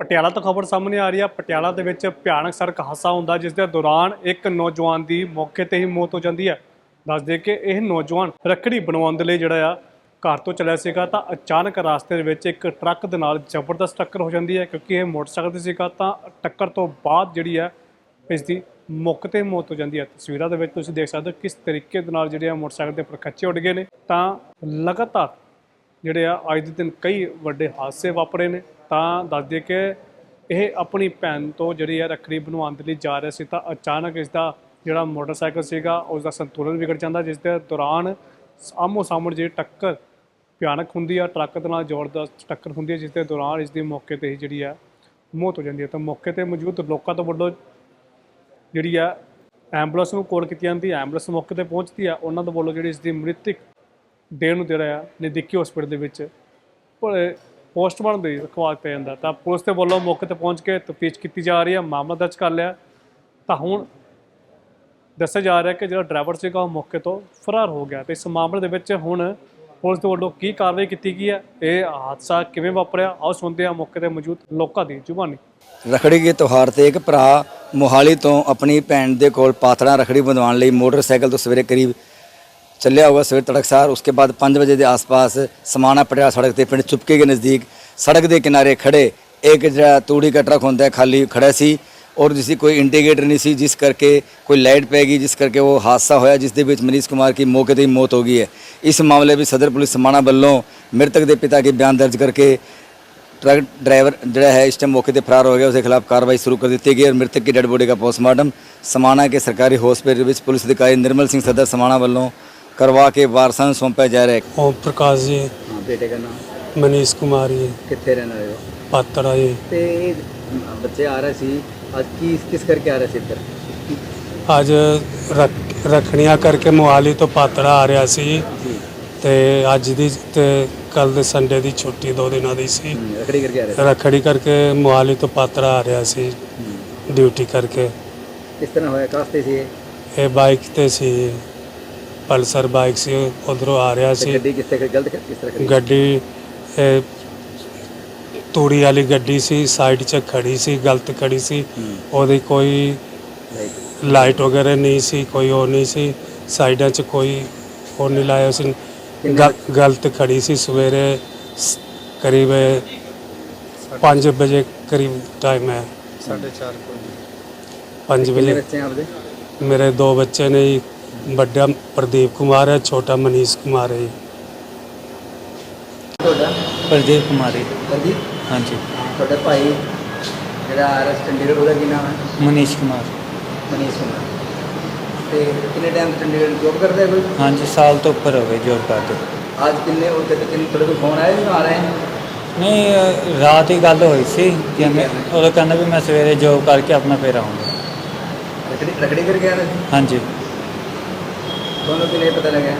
ਪਟਿਆਲਾ ਤੋਂ ਖਬਰ ਸਾਹਮਣੇ ਆ ਰਹੀ ਹੈ ਪਟਿਆਲਾ ਦੇ ਵਿੱਚ ਭਿਆਨਕ ਸੜਕ ਹਾਦਸਾ ਹੁੰਦਾ, ਜਿਸ ਦੇ ਦੌਰਾਨ ਇੱਕ ਨੌਜਵਾਨ ਦੀ ਮੌਕੇ ਤੇ ਹੀ ਮੌਤ ਹੋ ਜਾਂਦੀ ਹੈ। ਦੱਸ ਦੇ ਕਿ ਇਹ ਨੌਜਵਾਨ ਰੱਖੜੀ ਬਣਾਉਣ ਦੇ ਲਈ ਜਿਹੜਾ ਆ, ਘਰ ਤੋਂ ਚੱਲਿਆ ਸੀਗਾ ਤਾਂ ਅਚਾਨਕ ਰਾਸਤੇ ਦੇ ਵਿੱਚ ਇੱਕ ਟਰੱਕ ਦੇ ਨਾਲ ਜ਼ਬਰਦਸਤ ਟੱਕਰ ਹੋ ਜਾਂਦੀ ਹੈ, ਕਿਉਂਕਿ ਇਹ ਮੋਟਰਸਾਈਕਲ ਤੇ ਸੀਗਾ ਤਾਂ ਟੱਕਰ ਤੋਂ ਬਾਅਦ ਜਿਹੜੀ ਹੈ, ਇਸ ਦੀ ਮੌਕੇ ਤੇ ਮੌਤ ਹੋ ਜਾਂਦੀ ਹੈ। ਤਸਵੀਰਾਂ ਦੇ ਵਿੱਚ ਤੁਸੀਂ ਦੇਖ ਸਕਦੇ ਹੋ ਕਿਸ ਤਰੀਕੇ ਦੇ ਨਾਲ ਜਿਹੜੇ ਆ ਮੋਟਰਸਾਈਕਲ ਦੇ ਪਰਖੱਚੇ ਉੱਡ ਗਏ ਨੇ। ਤਾਂ ਲਗਾਤਾਰ ਜਿਹੜੇ ਆ, ਅੱਜ ਦੇ ਦਿਨ ਕਈ ਵੱਡੇ ਹਾਦਸੇ ਵਾਪਰੇ ਨੇ। ਤਾਂ ਦੱਸ ਦਈਏ ਕਿ ਇਹ ਆਪਣੀ ਭੈਣ ਤੋਂ ਜਿਹੜੀ ਹੈ ਰੱਖੜੀ ਬਣਵਾਉਣ ਦੇ ਲਈ ਜਾ ਰਿਹਾ ਸੀ, ਤਾਂ ਅਚਾਨਕ ਇਸ ਦਾ ਜਿਹੜਾ ਮੋਟਰਸਾਈਕਲ ਸੀਗਾ ਉਸ ਦਾ ਸੰਤੁਲਨ ਵਿਗੜ ਜਾਂਦਾ, ਜਿਸ ਦੇ ਦੌਰਾਨ ਆਮੋ ਸਾਹਮਣੇ ਜਿਹੜੀ ਟੱਕਰ ਭਿਆਨਕ ਹੁੰਦੀ ਆ, ਟਰੱਕ ਦੇ ਨਾਲ ਜ਼ਬਰਦਸਤ ਟੱਕਰ ਹੁੰਦੀ ਹੈ ਜਿਸ ਦੇ ਦੌਰਾਨ ਇਸ ਦੀ ਮੌਕੇ ਤੇ ਹੀ ਜਿਹੜੀ ਆ, ਮੌਤ ਹੋ ਜਾਂਦੀ ਹੈ ਤਾਂ ਮੌਕੇ ਤੇ ਮੌਜੂਦ ਲੋਕਾਂ ਤੋਂ ਵੱਲੋਂ ਜਿਹੜੀ ਆ, ਐਂਬੂਲੈਂਸ ਨੂੰ ਕਾਲ ਕੀਤੀ ਜਾਂਦੀ ਹੈ ਐਂਬੂਲੈਂਸ ਮੌਕੇ ਤੇ ਪਹੁੰਚਦੀ ਆ, ਉਹਨਾਂ ਦੇ ਵੱਲੋਂ ਜਿਹੜੀ ਇਸ ਦੀ ਮ੍ਰਿਤਕ ਦੇਹ ਨੂੰ ਜਿਹੜਾ ਆ, ਨਜ਼ਦੀਕੀ ਹਸਪੀਟਲ ਦੇ ਵਿੱਚ ਪੋਸਟਮਾਰਟਮ ਦੇ ਰਖਵਾ ਪੈ ਜਾਂਦਾ। ਤਾਂ ਪੁਲਿਸ ਦੇ ਵੱਲੋਂ ਮੌਕੇ ਤੇ ਪਹੁੰਚ ਕੇ ਤਫਤੀਸ਼ ਕੀਤੀ ਜਾ ਰਹੀ ਹੈ ਮਾਮਲਾ ਦਰਜ ਕਰ ਲਿਆ। ਤਾਂ ਹੁਣ ਦੱਸਿਆ ਜਾ ਰਿਹਾ ਕਿ ਜਿਹੜਾ ਡਰਾਈਵਰ ਸੀਗਾ ਉਹ ਮੌਕੇ ਤੋਂ ਫਰਾਰ ਹੋ ਗਿਆ। ਤੇ ਇਸ ਮਾਮਲੇ ਦੇ ਵਿੱਚ ਹੁਣ ਪੁਲਿਸ ਦੇ ਵੱਲੋਂ ਕੀ ਕਾਰਵਾਈ ਕੀਤੀ ਗਈ ਹੈ ਇਹ ਹਾਦਸਾ ਕਿਵੇਂ ਵਾਪਰਿਆ, ਆਓ ਸੁਣਦੇ ਹਾਂ ਮੌਕੇ ਤੇ ਮੌਜੂਦ ਲੋਕਾਂ ਦੀ ਜ਼ੁਬਾਨੀ। ਰਖੜੀ ਦੇ ਤਿਉਹਾਰ ਤੇ ਇੱਕ ਭਰਾ ਮੋਹਾਲੀ ਤੋਂ ਆਪਣੀ ਭੈਣ ਦੇ ਕੋਲ ਪਾਤੜਾ ਰਖੜੀ ਬੰਦਵਾਉਣ ਲਈ ਮੋਟਰਸਾਈਕਲ ਤੋਂ ਸਵੇਰੇ ਕਰੀਬ ਚੱਲਿਆ ਹੋਇਆ ਸਵੇਰ ਤੜਕਸਾਰ ਉਸਕੇ ਬਾਅਦ 5 ਵਜੇ ਦੇ ਆਸ-ਪਾਸ ਸਮਾਣਾ ਪਟਿਆਲਾ ਸੜਕ ਤੇ ਪਿੰਡ ਚੁਪਕੇ ਦੇ ਨਜ਼ਦੀਕ ਸੜਕ ਦੇ ਕਿਨਾਰੇ ਖੜੇ ਇੱਕ ਜਿਹੜਾ ਤੂੜੀ ਦਾ ਟਰੱਕ ਹੁੰਦਾ ਖਾਲੀ ਖੜਾ ਸੀ ਔਰ ਜਿਸ ਦੀ ਕੋਈ ਇੰਟੀਗੇਟਰ ਨਹੀਂ ਸੀ, ਜਿਸ ਕਰਕੇ ਕੋਈ ਲਾਈਟ ਪੈ ਗਈ, ਜਿਸ ਕਰਕੇ ਉਹ ਹਾਦਸਾ ਹੋਇਆ, ਜਿਸ ਦੇ ਵਿੱਚ ਮਨੀਸ਼ ਕੁਮਾਰ ਦੀ ਮੌਕੇ ਤੇ ਹੀ ਮੌਤ ਹੋ ਗਈ ਹੈ। ਇਸ ਮਾਮਲੇ ਵਿੱਚ ਸਦਰ ਪੁਲਿਸ ਸਮਾਣਾ ਵੱਲੋਂ ਮ੍ਰਿਤਕ ਦੇ ਪਿਤਾ ਕੇ ਬਿਆਨ ਦਰਜ ਕਰਕੇ ਟਰੱਕ ਡਰਾਈਵਰ ਜਿਹੜਾ ਹੈ, ਇਸ ਟਾਈਮ ਮੌਕੇ ਤੇ ਫਰਾਰ ਹੋ ਗਿਆ, ਉਸਦੇ ਖਿਲਾਫ ਕਾਰਵਾਈ ਸ਼ੁਰੂ ਕਰ ਦਿੱਤੀ ਗਈ ਔਰ ਮ੍ਰਿਤਕ ਦੀ ਡੈੱਡ ਬੋਡੀ ਦਾ ਪੋਸਟਮਾਰਟਮ ਸਮਾਣਾ ਕੇ ਸਰਕਾਰੀ ਹਸਪੀਟਲ ਵਿੱਚ ਪੁਲਿਸ ਅਧਿਕਾਰੀ ਨਿਰਮਲ ਸਿੰਘ ਸਦਰ ਸਮਾਣਾ ਵੱਲੋਂ ਕਰਵਾ ਕੇ ਵਾਰਸਾਂ ਨੂੰ ਸੌਂਪਿਆ ਜਾ ਰਿਹਾ ਹੈ ओम प्रकाश जी ਹਾਂ ਬੇਟੇ ਦਾ ਨਾਮ मनीष कुमार जी ਕਿੱਥੇ ਰਹਿਣ ਵਾਲੇ ਹੋ पात्रा जी ਤੇ ਬੱਚੇ ਆ ਰਹੇ ਸੀ ਅੱਜ ਕੀ ਕਿਸ ਕਰਕੇ ਆ ਰਹੇ ਸੀ ਇੱਧਰ ਅੱਜ ਰੱਖ- ਰੱਖੜੀਆਂ ਕਰਕੇ ਮੋਹਾਲੀ ਤੋਂ ਪਾਤੜਾ ਆ ਰਿਹਾ ਸੀ ਜੀ ਤੇ ਅੱਜ ਦੀ ਤੇ ਕੱਲ ਦੇ ਸੰਡੇ ਦੀ ਛੁੱਟੀ ਦੋ ਦਿਨਾਂ ਦੀ ਸੀ ਰਖੜੀ ਕਰਕੇ ਆ ਰਹੇ ਰੱਖੜੀ ਕਰਕੇ ਮੋਹਾਲੀ ਤੋਂ ਪਾਤੜਾ ਆ ਰਿਹਾ ਸੀ ਡਿਊਟੀ ਕਰਕੇ ਕਿਸ ਤਰ੍ਹਾਂ ਹੋਇਆ ਕਾਸਤੇ ਸੀ ਇਹ ਬਾਈਕ ਤੇ ਸੀ ਪਲਸਰ ਬਾਈਕ ਸੀ ਉਧਰੋਂ ਆ ਰਿਹਾ ਸੀ। ਕਿਸ ਤਰ੍ਹਾਂ ਗਲਤ ਕਿਸ ਤਰ੍ਹਾਂ ਗੱਡੀ ਇਹ ਤੂੜੀ ਵਾਲੀ ਗੱਡੀ ਸੀ ਸਾਈਡ 'ਚ ਖੜੀ ਸੀ ਗਲਤ ਖੜੀ ਸੀ। ਉਹਦੀ ਕੋਈ ਲਾਈਟ ਵਗੈਰਾ ਨਹੀਂ ਸੀ ਕੋਈ ਉਹ ਨਹੀਂ ਸੀ। ਸਾਈਡਾਂ 'ਚ ਕੋਈ ਉਹ ਨਹੀਂ ਲਾਇਆ ਸੀ। ਗਲ- ਗਲਤ ਖੜੀ ਸੀ ਸਵੇਰੇ ਕਰੀਬ 5 ਵਜੇ ਕਰੀਬ ਟਾਈਮ ਹੈ। 4:30 5 ਵਜੇ। ਬੱਚੇ ਆਪਦੇ? ਮੇਰੇ ਦੋ ਬੱਚੇ ਨੇ ਜੀ, ਵੱਡਾ ਪ੍ਰਦੀਪ ਕੁਮਾਰ ਹੈ ਛੋਟਾ ਮਨੀਸ਼ ਕੁਮਾਰ ਹੈ ਜੀ। ਤੁਹਾਡਾ? ਪ੍ਰਦੀਪ ਕੁਮਾਰੀ ਹਾਂਜੀ ਹਾਂਜੀ। ਤੁਹਾਡਾ ਭਾਈ ਜਿਹੜਾ ਆਰ ਐਸ ਚੰਡੀਗੜ੍ਹ ਉਹਦਾ ਕੀ ਨਾਮ ਹੈ? ਮਨੀਸ਼ ਕੁਮਾਰ। ਮਨੀਸ਼ ਕੁਮਾਰ। ਤੇ ਕਿੰਨੇ ਟਾਈਮ ਤੋਂ ਚੰਡੀਗੜ੍ਹ ਜੋਬ ਕਰਦਾ ਹੈ ਕੋਈ? ਹਾਂਜੀ ਸਾਲ ਤੋਂ ਉੱਪਰ ਹੋ ਗਏ ਜੋਬ ਕਰਦੇ। ਅੱਜ ਕਿੰਨੇ ਉਹ ਤੇ ਕਿੰਨੇ ਤੁਹਾਡੇ ਕੋਲ ਫੋਨ ਆਇਆ ਜਾਂ ਆ ਰਹੇ ਹੈ ਨਹੀਂ ਅ, ਰਾਤ ਹੀ ਗੱਲ ਹੋਈ ਸੀ ਕਿ ਮੈਂ ਉਹ ਕਹਿੰਦਾ ਵੀ ਮੈਂ ਸਵੇਰੇ ਜੋਬ ਕਰਕੇ ਆਪਣਾ ਫੇਰ ਆਉਂਗਾ। ਰਖੜੀ ਰਖੜੀ ਕਰਕੇ ਆ ਰਹੇ ਸੀ? ਹਾਂਜੀ। ਤੁਹਾਨੂੰ ਕਿਵੇਂ ਪਤਾ ਲੱਗਿਆ?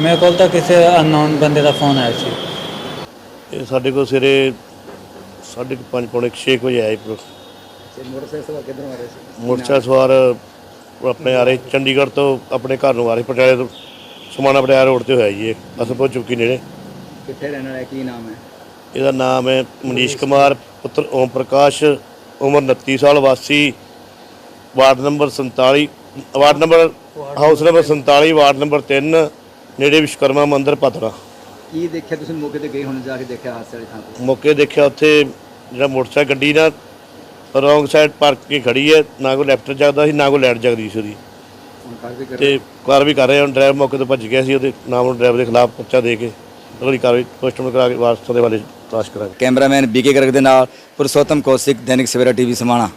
ਮੇਰੇ ਕੋਲ ਤਾਂ ਕਿਸੇ ਅਨਨੋਨ ਬੰਦੇ ਦਾ ਫੋਨ ਆਇਆ ਸੀ। ਇਹ ਸਾਡੇ ਕੋਲ ਸਵੇਰੇ ਸਾਢੇ ਕੁ ਪੰਜ ਪੌਣੇ 6 ਵਜੇ ਆਏ ਤੇ ਮੋਟਰਸਾਈਕਲ ਸਵਾਰ ਕਿੱਧਰੋਂ ਆ ਰਹੇ ਸੀ? ਮੋਟਰਸਾਈਕਲ ਸਵਾਰ ਆਪਣੇ ਆ ਰਹੇ ਚੰਡੀਗੜ੍ਹ ਤੋਂ ਆਪਣੇ ਘਰ ਨੂੰ ਆ ਰਹੇ ਪਟਿਆਲੇ ਤੋਂ। ਸਮਾਣਾ ਪਟਿਆਲਾ ਰੋਡ ਤੇ ਹੋਇਆ ਜੀ ਇਹ। ਅਸਲ ਪਹੁੰਚ ਚੁੱਕੀ ਨੇੜੇ। ਕਿੱਥੇ ਰਹਿਣ ਵਾਲਾ? ਕੀ ਨਾਮ ਹੈ? ਇਹਦਾ ਨਾਮ ਹੈ ਮਨੀਸ਼ ਕੁਮਾਰ ਪੁੱਤਰ ਓਮ ਪ੍ਰਕਾਸ਼ ਉਮਰ 29 ਸਾਲ ਵਾਸੀ ward number 47 ward number house number 47 ward number 3 ਨੇੜੇ ਵਿਸ਼ਕਰਮਾ ਮੰਦਿਰ ਪਤਰਾ ਕੀ ਦੇਖਿਆ ਤੁਸੀਂ ਮੌਕੇ ਤੇ ਗਏ ਹੁਣ ਜਾ ਕੇ ਦੇਖਿਆ ਹਾਦਸੇ ਵਾਲੀ ਥਾਂ ਤੇ? ਮੌਕੇ ਦੇਖਿਆ ਉੱਥੇ ਜਿਹੜਾ ਮੋਟਰਸਾਈਕਲ ਗੱਡੀ ਨਾ ਰੋਂਗ ਸਾਈਡ ਪਾਰਕ ਕੇ ਖੜੀ ਹੈ ਨਾ ਕੋਈ ਲੈਫਟ ਜਗਦਾ ਸੀ ਨਾ ਕੋਈ ਲੈਟ ਜਗਦੀ ਸੀ ਉਹਦੀ। ਹੁਣ ਕਾਰਵਾਈ ਕਰ ਤੇ ਕਾਰ ਵੀ ਕਰ ਰਹੇ ਹੁਣ ਡਰਾਈਵਰ ਮੌਕੇ ਤੋਂ ਭੱਜ ਗਿਆ ਸੀ ਉਹਦੇ ਨਾਮ ਨੂੰ ਡਰਾਈਵਰ ਦੇ ਖਿਲਾਫ ਪਰਚਾ ਦੇ ਕੇ ਅਗਲੀ ਕਾਰਵਾਈ ਪੋਸਟਮਾਰਟਮ ਕਰਾ ਕੇ ਵਾਰਸਾਂ ਦੇ ਵਾਲੇ ਤਲਾਸ਼ ਕਰਾਂਗੇ। ਕੈਮਰਾਮੈਨ ਬੀਕੇ ਗਰਗ ਦੇ ਨਾਲ ਪੁਰਸ਼ੋਤਮ ਕੌਸ਼ਿਕ ਦੈਨਿਕ ਸਵੇਰਾ ਟੀਵੀ ਸਮਾਣਾ।